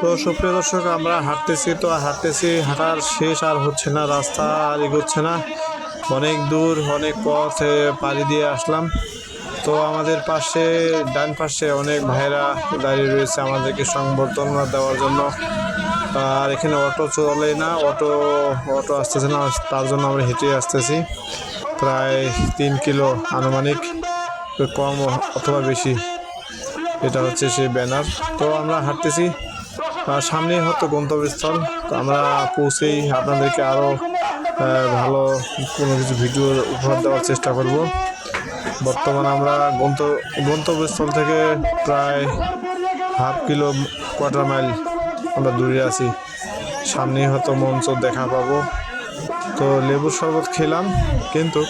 তো সুপ্রিয় দর্শক, আমরা হাঁটতেছি তো হাঁটতেছি, হাঁটার শেষ আর হচ্ছে না, রাস্তা আর এগোচ্ছে না। অনেক দূর, অনেক পথ পাড়ি দিয়ে আসলাম। তো আমাদের পাশে, ডান পাশে অনেক ভাইরা দাঁড়িয়ে রয়েছে আমাদেরকে সংবর্ধনা দেওয়ার জন্য। আর এখানে অটো চলে না, অটো অটো আসতেছে না, তার জন্য আমরা হেঁটে আসতেছি। প্রায় তিন কিলো আনুমানিক, কম অথবা বেশি। এটা হচ্ছে সেই ব্যানার। তো আমরা হাঁটতেছি। আর সামনেই হয়তো গন্তব্যস্থল। তো আমরা পৌঁছেই আপনাদেরকে আরও ভালো কোনো কিছু ভিডিও উপহার দেওয়ার চেষ্টা করব। বর্তমানে আমরা গন্ত, গন্তব্যস্থল থেকে প্রায় হাফ কিলো কোয়ার্টার মাইল আমরা দূরে আছি। সামনেই হয়তো মঞ্চ দেখা পাবো। তো লেবুর শরবত খেলাম, কিন্তু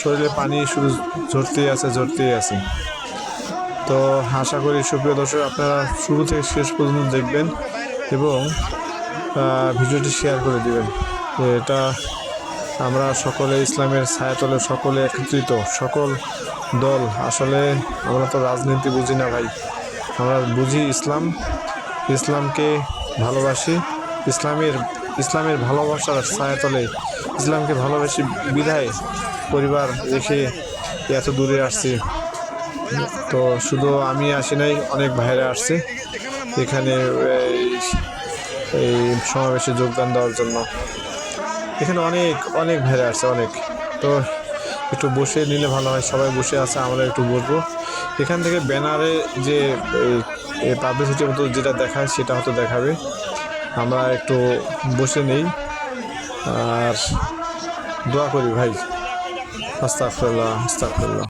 শরীরে পানি শুধু ঝরতেই আছে ঝরতেই আছে। তো আশা করি, সুপ্রিয় দর্শক, আপনারা শুরু থেকে শেষ পর্যন্ত দেখবেন এবং ভিডিওটি শেয়ার করে দেবেন। এটা আমরা সকলে, ইসলামের ছায়াতলে সকলে একত্রিত, সকল দল। আসলে আমরা তো রাজনীতি বুঝি না ভাই। আমরা বুঝি ইসলাম, ইসলামকে ভালোবাসি। ইসলামের ইসলামের ভালোবাসার ছায়াতলে, ইসলামকে ভালোবাসি বিধায় পরিবার রেখে এত দূরে আসছি। তো শুধু আমি আসি নাই, অনেক ভাইরা আসছে। এখানে, এই সমাবেশে যোগদান দেওয়ার জন্য। এখানে অনেক অনেক ভাইরা আসছে, অনেক। তো একটু বসে নিলে ভালো হয়, সবাই বসে আছে, আমরা একটু বসবো। এখান থেকে ব্যানারে যে পাবলিসিটির মতো যেটা দেখায়, সেটা হয়তো দেখাবে। আমরা একটু বসে নেই। আর দোয়া করি ভাই। আস্তাগফিরুল্লাহ আস্তাগফিরুল্লাহ।